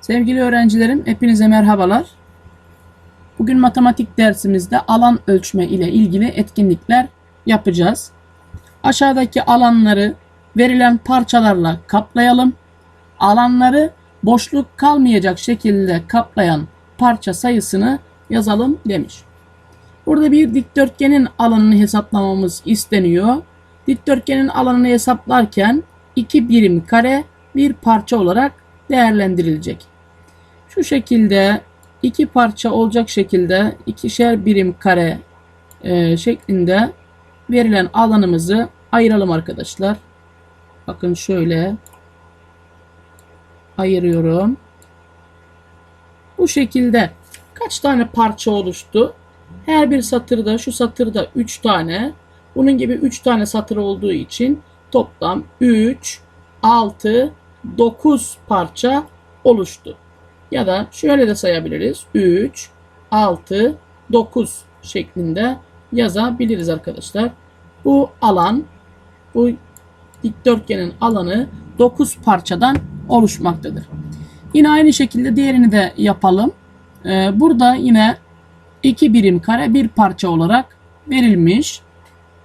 Sevgili öğrencilerim, hepinize merhabalar. Bugün matematik dersimizde alan ölçme ile ilgili etkinlikler yapacağız. Aşağıdaki alanları verilen parçalarla kaplayalım. Alanları boşluk kalmayacak şekilde kaplayan parça sayısını yazalım demiş. Burada bir dikdörtgenin alanını hesaplamamız isteniyor. Dikdörtgenin alanını hesaplarken iki birim kare bir parça olarak değerlendirilecek. Şu şekilde iki parça olacak şekilde ikişer birim kare e, şeklinde verilen alanımızı ayıralım arkadaşlar. Bakın şöyle ayırıyorum. Bu şekilde kaç tane parça oluştu? Her bir satırda şu satırda 3 tane bunun gibi 3 tane satır olduğu için toplam 3, 6, 9 parça oluştu. Ya da şöyle de sayabiliriz. 3, 6, 9 şeklinde yazabiliriz arkadaşlar. Bu alan, bu dikdörtgenin alanı 9 parçadan oluşmaktadır. Yine aynı şekilde diğerini de yapalım. Ee, burada yine 2 birim kare bir parça olarak verilmiş.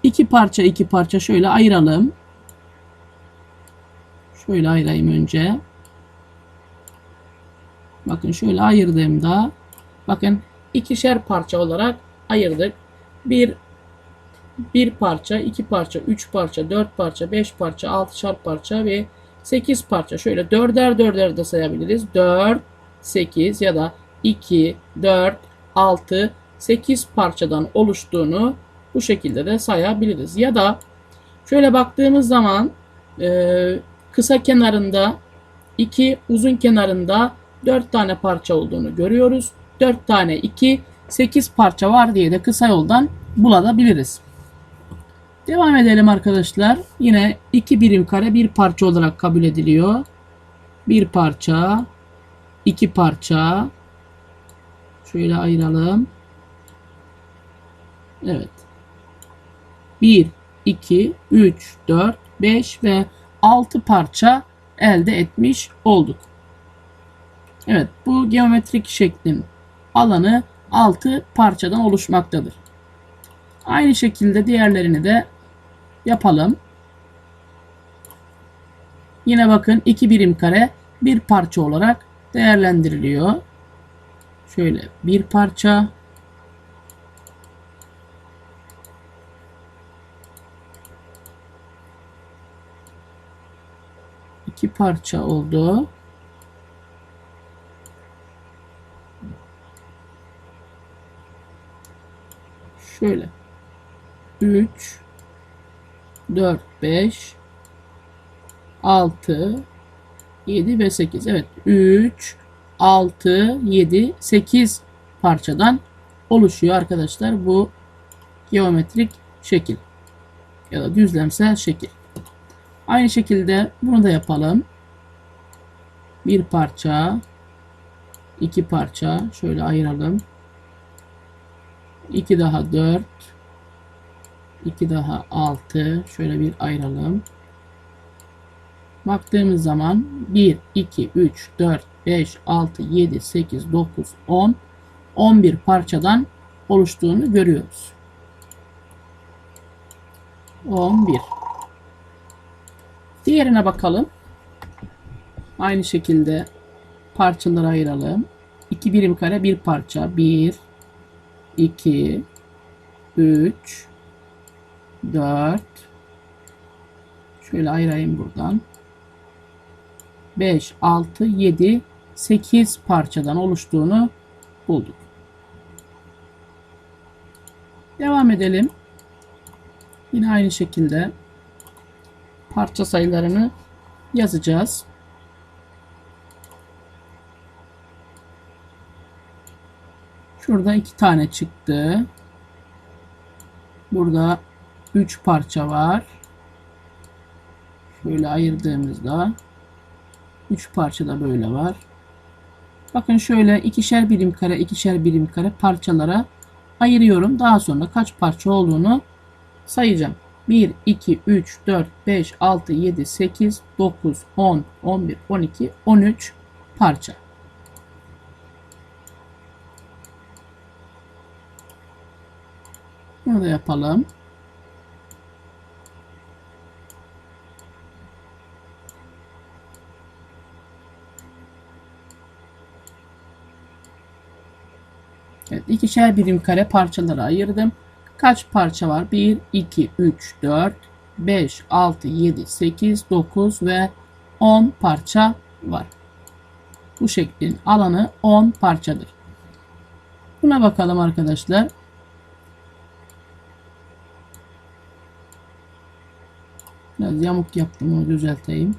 2 parça 2 parça şöyle ayıralım. Şöyle ayırayım önce. Bakın şöyle ayırdığımda bakın ikişer parça olarak ayırdık. Bir bir parça, iki parça, üç parça, dört parça, beş parça, altışar parça ve sekiz parça. Şöyle dörder dörder de sayabiliriz. Dört, sekiz ya da iki, dört, altı, sekiz parçadan oluştuğunu bu şekilde de sayabiliriz. Ya da şöyle baktığımız zaman kısa kenarında 2 uzun kenarında 4 tane parça olduğunu görüyoruz. 4 tane 2 8 parça var diye de kısa yoldan bulabiliriz. Devam edelim arkadaşlar. Yine 2 birim kare bir parça olarak kabul ediliyor. Bir parça, iki parça. Şöyle ayıralım. Evet. 1, 2, 3, 4, 5 ve 6 parça elde etmiş olduk. Evet bu geometrik şeklin alanı 6 parçadan oluşmaktadır. Aynı şekilde diğerlerini de yapalım. Yine bakın 2 birim kare bir parça olarak değerlendiriliyor. Şöyle bir parça iki parça oldu. Şöyle 3 4 5 6 7 ve 8. Evet 3 6 7 8 parçadan oluşuyor arkadaşlar bu geometrik şekil ya da düzlemsel şekil. Aynı şekilde bunu da yapalım. Bir parça, iki parça şöyle ayıralım. İki daha dört, iki daha altı şöyle bir ayıralım. Baktığımız zaman 1, 2, 3, 4, 5, 6, 7, 8, 9, 10, 11 parçadan oluştuğunu görüyoruz. 11. Diğerine bakalım. Aynı şekilde parçalara ayıralım. 2 birim kare bir parça. 1 2 3 4 Şöyle ayırayım buradan. 5 6 7 8 parçadan oluştuğunu bulduk. Devam edelim. Yine aynı şekilde parça sayılarını yazacağız. Şurada iki tane çıktı. Burada üç parça var. Şöyle ayırdığımızda üç parça da böyle var. Bakın şöyle ikişer birim kare ikişer birim kare parçalara ayırıyorum. Daha sonra kaç parça olduğunu sayacağım. 1, 2, 3, 4, 5, 6, 7, 8, 9, 10, 11, 12, 13 parça. Bunu da yapalım. Evet, ikişer birim kare parçalara ayırdım. Kaç parça var? 1, 2, 3, 4, 5, 6, 7, 8, 9 ve 10 parça var. Bu şeklin alanı 10 parçadır. Buna bakalım arkadaşlar. Biraz yamuk yaptım onu düzelteyim.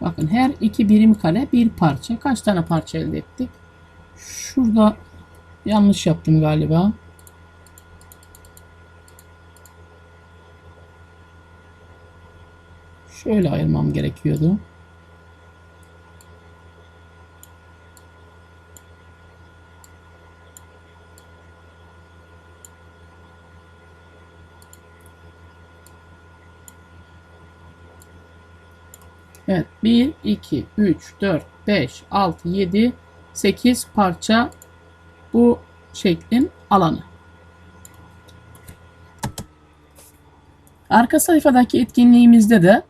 Bakın her iki birim kare bir parça. Kaç tane parça elde ettik? Şurada yanlış yaptım galiba. Şöyle ayırmam gerekiyordu. Evet 1, 2, 3, 4, 5, 6, 7, 8 parça bu şeklin alanı. Arka sayfadaki etkinliğimizde de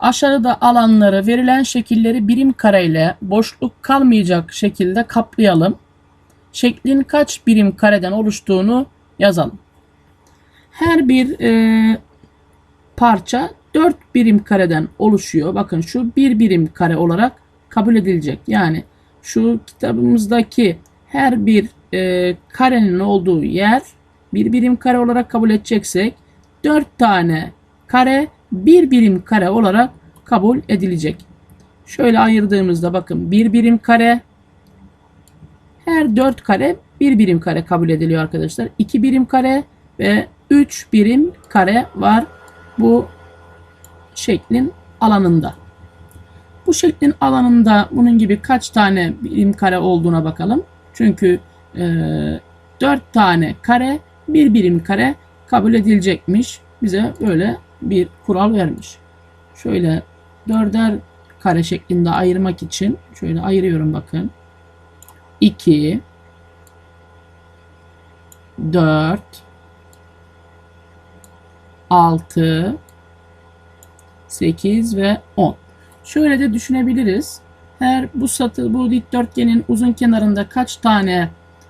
aşağıda alanları verilen şekilleri birim kareyle boşluk kalmayacak şekilde kaplayalım. Şeklin kaç birim kareden oluştuğunu yazalım. Her bir e, parça 4 birim kareden oluşuyor. Bakın şu bir birim kare olarak kabul edilecek. Yani şu kitabımızdaki her bir e, karenin olduğu yer bir birim kare olarak kabul edeceksek 4 tane kare bir birim kare olarak kabul edilecek. Şöyle ayırdığımızda bakın bir birim kare her 4 kare bir birim kare kabul ediliyor arkadaşlar. 2 birim kare ve 3 birim kare var bu şeklin alanında. Bu şeklin alanında bunun gibi kaç tane birim kare olduğuna bakalım. Çünkü e, 4 tane kare bir birim kare kabul edilecekmiş. Bize böyle bir kural vermiş. Şöyle dörder kare şeklinde ayırmak için şöyle ayırıyorum bakın. 2 4 6 8 ve 10. Şöyle de düşünebiliriz. Her bu satı bu dikdörtgenin uzun kenarında kaç tane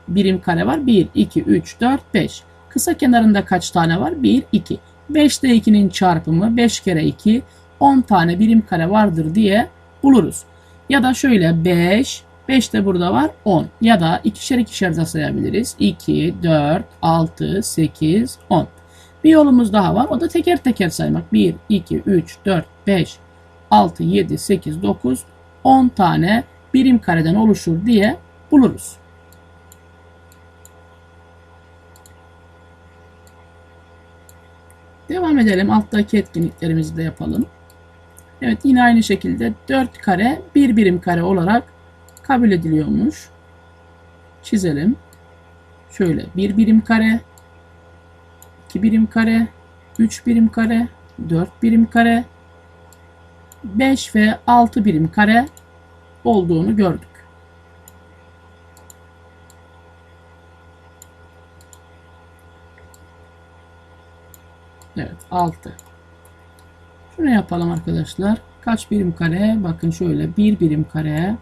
birim kare var? 1, 2, 3, 4, 5. Kısa kenarında kaç tane var? 1, 2. 5 ile 2'nin çarpımı 5 kere 2 10 tane birim kare vardır diye buluruz. Ya da şöyle 5, 5 de burada var 10. Ya da ikişer ikişer de sayabiliriz. 2, 4, 6, 8, 10. Bir yolumuz daha var. O da teker teker saymak. 1, 2, 3, 4, 5, 6, 7, 8, 9, 10 tane birim kareden oluşur diye buluruz. Devam edelim. Alttaki etkinliklerimizi de yapalım. Evet yine aynı şekilde 4 kare bir birim kare olarak kabul ediliyormuş. Çizelim. Şöyle bir birim kare 2 birim kare, 3 birim kare, 4 birim kare, 5 ve 6 birim kare olduğunu gördük. Evet 6. Şunu yapalım arkadaşlar. Kaç birim kare? Bakın şöyle 1 birim kare.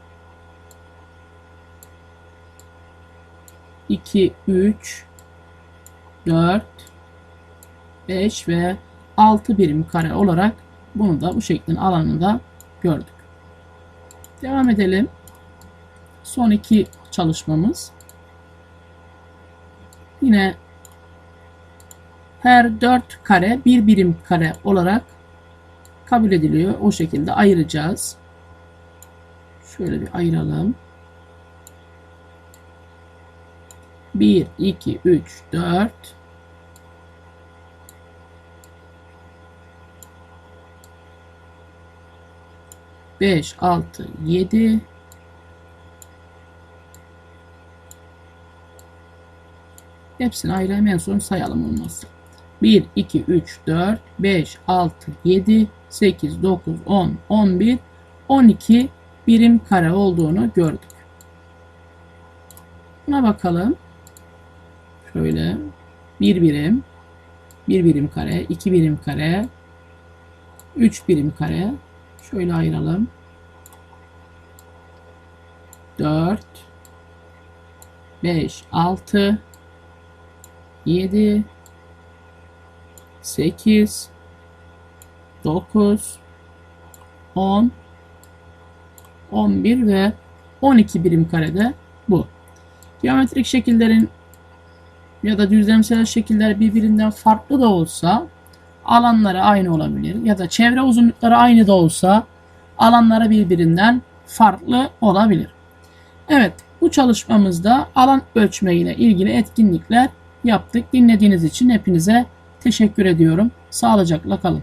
2, 3, 4, 5 ve 6 birim kare olarak bunu da bu şeklin alanında gördük. Devam edelim. Son iki çalışmamız. Yine her 4 kare bir birim kare olarak kabul ediliyor. O şekilde ayıracağız. Şöyle bir ayıralım. 1, 2, 3, 4, 5, 6, 7 Hepsini ayrı son sayalım olmazsa. 1, 2, 3, 4, 5, 6, 7, 8, 9, 10, 11, 12 birim kare olduğunu gördük. Buna bakalım. Şöyle bir birim, bir birim kare, iki birim kare, üç birim kare. Şöyle ayıralım. 4 5 6 7 8 9 10 11 ve 12 birim karede bu. Geometrik şekillerin ya da düzlemsel şekiller birbirinden farklı da olsa alanları aynı olabilir ya da çevre uzunlukları aynı da olsa alanları birbirinden farklı olabilir. Evet, bu çalışmamızda alan ölçme ile ilgili etkinlikler yaptık. Dinlediğiniz için hepinize teşekkür ediyorum. Sağlıcakla kalın.